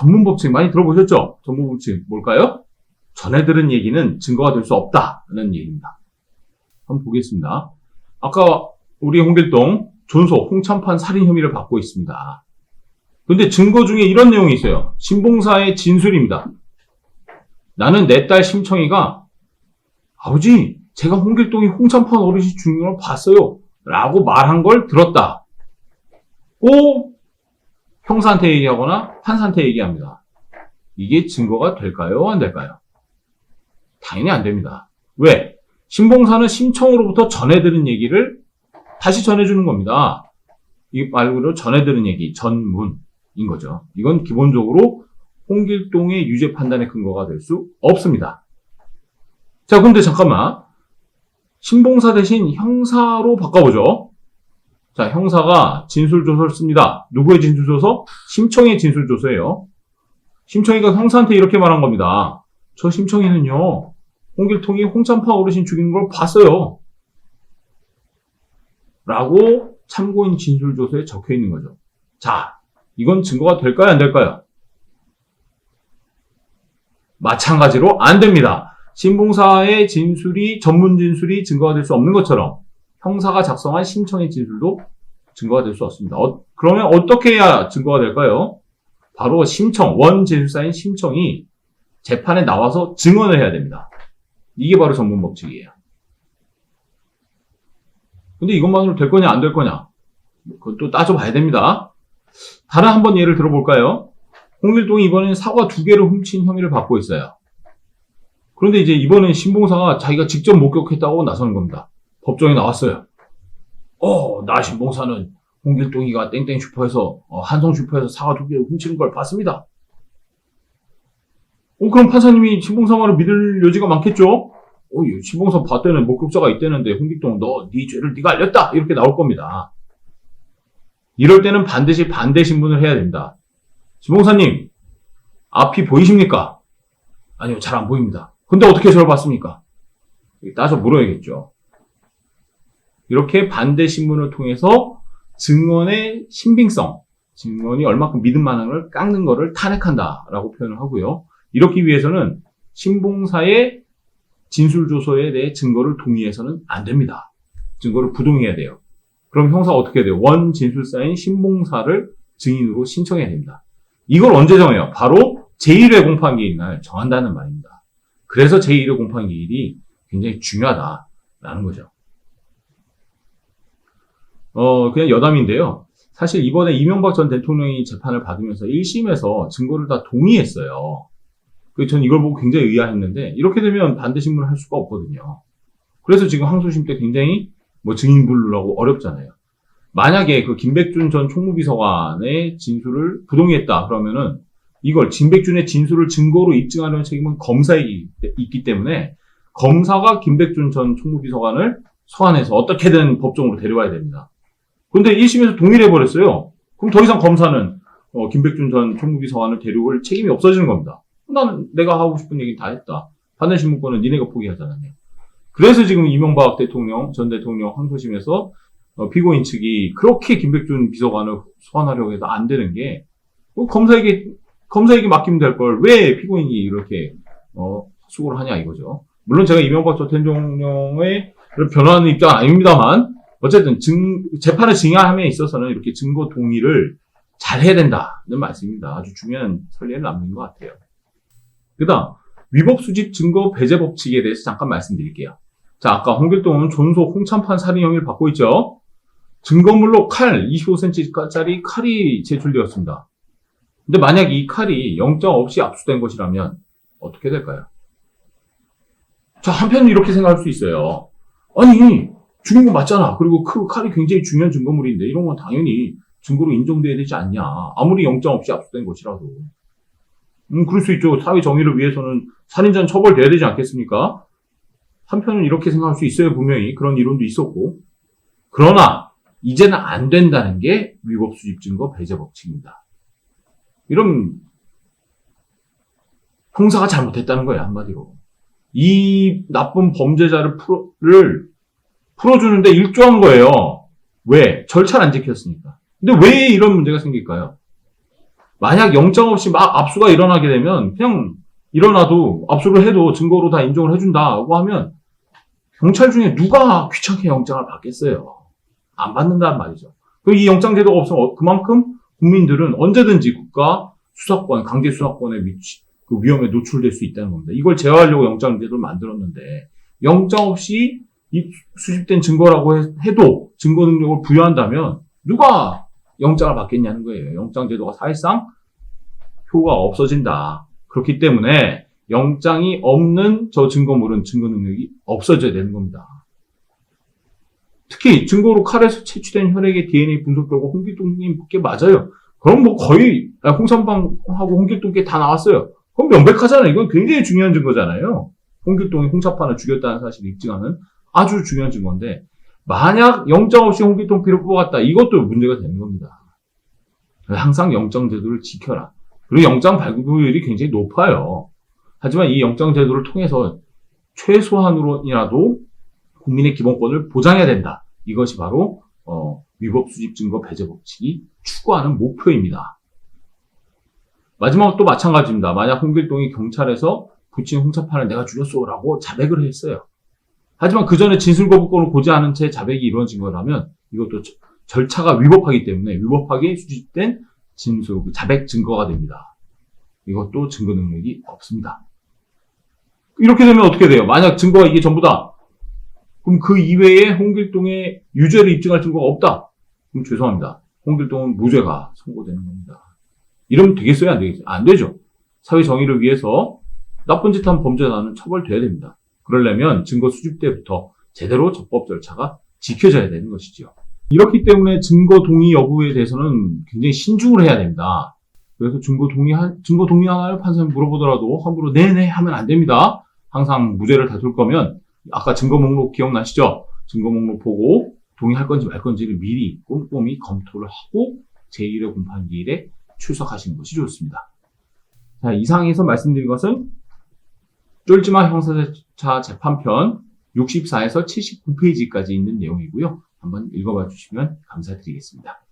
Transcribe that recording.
전문 법칙 많이 들어보셨죠? 전문 법칙 뭘까요? 전에 들은 얘기는 증거가 될 수 없다는 얘기입니다. 한번 보겠습니다. 아까 우리 홍길동 존속 홍참판 살인 혐의를 받고 있습니다. 근데 증거 중에 이런 내용이 있어요. 신봉사의 진술입니다. 나는 내 딸 심청이가 아버지 제가 홍길동이 홍참판 어르신 죽는 걸 봤어요. 라고 말한 걸 들었다. 고 형사한테 얘기하거나 판사한테 얘기합니다. 이게 증거가 될까요? 안 될까요? 당연히 안 됩니다. 왜? 신봉사는 심청으로부터 전해들은 얘기를 다시 전해주는 겁니다. 이말 그대로 전해들은 얘기, 전문인 거죠. 이건 기본적으로 홍길동의 유죄 판단의 근거가 될 수 없습니다. 자, 근데 잠깐만. 신봉사 대신 형사로 바꿔보죠. 자, 형사가 진술조서를 씁니다. 누구의 진술조서? 심청의 진술조서예요. 심청이가 형사한테 이렇게 말한 겁니다. 저 심청이는요, 홍길동이 홍참파 어르신 죽이는 걸 봤어요. 라고 참고인 진술조서에 적혀 있는 거죠. 자, 이건 증거가 될까요? 안 될까요? 마찬가지로 안 됩니다. 신봉사의 진술이 전문 진술이 증거가 될 수 없는 것처럼 형사가 작성한 심청의 진술도 증거가 될 수 없습니다. 어, 그러면 어떻게 해야 증거가 될까요? 바로 심청, 원 진술사인 심청이 재판에 나와서 증언을 해야 됩니다. 이게 바로 전문 법칙이에요. 근데 이것만으로 될 거냐, 안 될 거냐? 그것도 따져봐야 됩니다. 다른 한 번 예를 들어볼까요? 홍길동이 이번엔 사과 두 개를 훔친 혐의를 받고 있어요. 그런데 이제 이번엔 신봉사가 자기가 직접 목격했다고 나서는 겁니다. 법정에 나왔어요. 어, 나 신봉사는 홍길동이가 땡땡 슈퍼에서, 어, 한성 슈퍼에서 사과 두 개를 훔치는 걸 봤습니다. 어, 그럼 판사님이 신봉사 말을 믿을 여지가 많겠죠? 어, 이 신봉사 봤다는 목격자가 있다는데 홍길동 너, 네 죄를 네가 알렸다! 이렇게 나올 겁니다. 이럴 때는 반드시 반대 신문을 해야 됩니다. 신봉사님, 앞이 보이십니까? 아니요, 잘 안 보입니다. 근데 어떻게 저를 봤습니까? 따져 물어야겠죠. 이렇게 반대 신문을 통해서 증언의 신빙성, 증언이 얼마큼 믿음 만한 걸 깎는 것을 탄핵한다라고 표현을 하고요. 이렇기 위해서는 신봉사의 진술 조서에 대해 증거를 동의해서는 안 됩니다. 증거를 부동해야 돼요. 그럼 형사가 어떻게 돼요? 원 진술사인 신봉사를 증인으로 신청해야 됩니다. 이걸 언제 정해요? 바로 제1회 공판기일 날 정한다는 말입니다. 그래서 제1회 공판기일이 굉장히 중요하다라는 거죠. 어, 그냥 여담인데요. 사실 이번에 이명박 전 대통령이 재판을 받으면서 1심에서 증거를 다 동의했어요. 그전 이걸 보고 굉장히 의아했는데 이렇게 되면 반대 신문을 할 수가 없거든요. 그래서 지금 항소심 때 굉장히 뭐 증인 분류라고 어렵잖아요. 만약에 그 김백준 전 총무비서관의 진술을 부동의했다 그러면은 이걸 김백준의 진술을 증거로 입증하는 책임은 검사에 있기 때문에 검사가 김백준 전 총무비서관을 소환해서 어떻게든 법정으로 데려와야 됩니다. 근데 1심에서 동의를 해버렸어요. 그럼 더 이상 검사는 어, 김백준 전 총무비서관을 데려올 책임이 없어지는 겁니다. 나는 내가 하고 싶은 얘기 다 했다. 반대 신문권은 니네가 포기하잖아요. 그래서 지금 이명박 대통령, 전 대통령 항소심에서 어, 피고인 측이 그렇게 김백준 비서관을 소환하려고 해도 안 되는 게 어, 검사에게 검사에게 맡기면 될 걸 왜 피고인이 이렇게 어, 수고를 하냐 이거죠. 물론 제가 이명박 전 대통령의 변호하는 입장은 아닙니다만 어쨌든 증, 재판을 증여함에 있어서는 이렇게 증거 동의를 잘 해야 된다는 말씀입니다. 아주 중요한 선례를 남긴 것 같아요. 그 다음, 위법 수집 증거 배제 법칙에 대해서 잠깐 말씀드릴게요. 자, 아까 홍길동은 존속 홍참판 살인 혐의를 받고 있죠? 증거물로 칼, 25cm짜리 칼이 제출되었습니다. 근데 만약 이 칼이 영장 없이 압수된 것이라면 어떻게 될까요? 자, 한편은 이렇게 생각할 수 있어요. 아니, 죽인 거 맞잖아. 그리고 그 칼이 굉장히 중요한 증거물인데 이런 건 당연히 증거로 인정돼야 되지 않냐. 아무리 영장 없이 압수된 것이라도. 음, 그럴 수 있죠. 사회 정의를 위해서는 살인자는 처벌돼야 되지 않겠습니까? 한편은 이렇게 생각할 수 있어요. 분명히 그런 이론도 있었고. 그러나 이제는 안 된다는 게 위법 수집 증거 배제 법칙입니다. 이런 형사가 잘못했다는 거예요. 한마디로. 이 나쁜 범죄자를 풀어를 풀어주는데 일조한 거예요. 왜? 절차를 안 지켰으니까. 근데 왜 이런 문제가 생길까요? 만약 영장 없이 막 압수가 일어나게 되면 그냥 일어나도 압수를 해도 증거로 다 인정을 해준다고 하면 경찰 중에 누가 귀찮게 영장을 받겠어요. 안 받는단 말이죠. 그이 영장 제도가 없으면 어- 그만큼 국민들은 언제든지 국가 수사권, 강제 수사권에 미치, 그 위험에 노출될 수 있다는 겁니다. 이걸 제어하려고 영장 제도를 만들었는데 영장 없이 이 수집된 증거라고 해- 해도 증거 능력을 부여한다면 누가 영장을 받겠냐는 거예요. 영장 제도가 사실상 효가 없어진다. 그렇기 때문에 영장이 없는 저 증거물은 증거 능력이 없어져야 되는 겁니다. 특히 증거로 칼에서 채취된 혈액의 DNA 분석 결과 홍길동님께 맞아요. 그럼 뭐 거의 아, 홍삼방하고 홍길동께 다 나왔어요. 그럼 명백하잖아요. 이건 굉장히 중요한 증거잖아요. 홍길동이 홍사판을 죽였다는 사실을 입증하는 아주 중요한 증거인데 만약 영장 없이 홍길동 피를 뽑았다. 이것도 문제가 되는 겁니다. 항상 영장 제도를 지켜라. 그리고 영장 발부율이 굉장히 높아요. 하지만 이 영장 제도를 통해서 최소한으로이라도 국민의 기본권을 보장해야 된다. 이것이 바로 어, 위법 수집 증거 배제 법칙이 추구하는 목표입니다. 마지막으로 또 마찬가지입니다. 만약 홍길동이 경찰에서 부친 홍차판을 내가 죽였어라고 자백을 했어요. 하지만 그 전에 진술 거부권을 고지하는 채 자백이 이루어진 거라면 이것도 저- 절차가 위법하기 때문에 위법하게 수집된 진술, 그 자백 증거가 됩니다. 이것도 증거 능력이 없습니다. 이렇게 되면 어떻게 돼요? 만약 증거가 이게 전부다. 그럼 그 이외에 홍길동의 유죄를 입증할 증거가 없다. 그럼 죄송합니다. 홍길동은 무죄가 선고되는 겁니다. 이러면 되겠어요? 안 되겠어요? 안 되죠. 사회 정의를 위해서 나쁜 짓 한 범죄자는 처벌돼야 됩니다. 그러려면 증거 수집 때부터 제대로 적법 절차가 지켜져야 되는 것이죠. 이렇기 때문에 증거 동의 여부에 대해서는 굉장히 신중을 해야 됩니다. 그래서 증거 동의, 증거 동의 하나요? 판사님 물어보더라도 함부로 네네 하면 안 됩니다. 항상 무죄를 다툴 거면 아까 증거 목록 기억나시죠? 증거 목록 보고 동의할 건지 말 건지를 미리 꼼꼼히 검토를 하고 제1회 공판기일에 출석하시는 것이 좋습니다. 자, 이상에서 말씀드린 것은 쫄지마 형사차 재판편 64에서 79페이지까지 있는 내용이고요. 한번 읽어봐 주시면 감사드리겠습니다.